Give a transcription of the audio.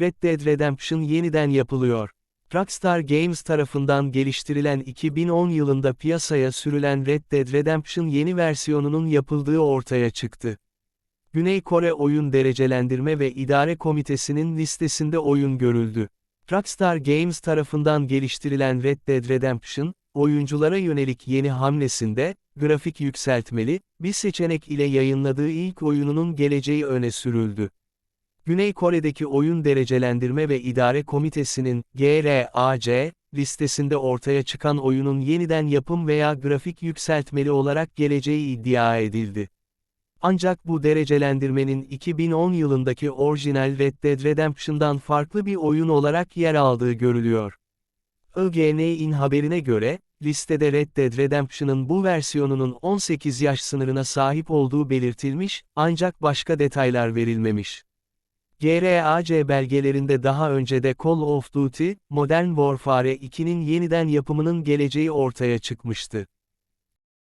Red Dead Redemption yeniden yapılıyor. Rockstar Games tarafından geliştirilen 2010 yılında piyasaya sürülen Red Dead Redemption yeni versiyonunun yapıldığı ortaya çıktı. Güney Kore Oyun Derecelendirme ve İdare Komitesi'nin listesinde oyun görüldü. Rockstar Games tarafından geliştirilen Red Dead Redemption, oyunculara yönelik yeni hamlesinde, grafik yükseltmeli, bir seçenek ile yayınladığı ilk oyununun geleceği öne sürüldü. Güney Kore'deki Oyun Derecelendirme ve İdare Komitesi'nin, GRAC, listesinde ortaya çıkan oyunun yeniden yapım veya grafik yükseltmeli olarak geleceği iddia edildi. Ancak bu derecelendirmenin 2010 yılındaki orijinal Red Dead Redemption'dan farklı bir oyun olarak yer aldığı görülüyor. IGN'in haberine göre, listede Red Dead Redemption'ın bu versiyonunun 18 yaş sınırına sahip olduğu belirtilmiş, ancak başka detaylar verilmemiş. GRAC belgelerinde daha önce de Call of Duty, Modern Warfare 2'nin yeniden yapımının geleceği ortaya çıkmıştı.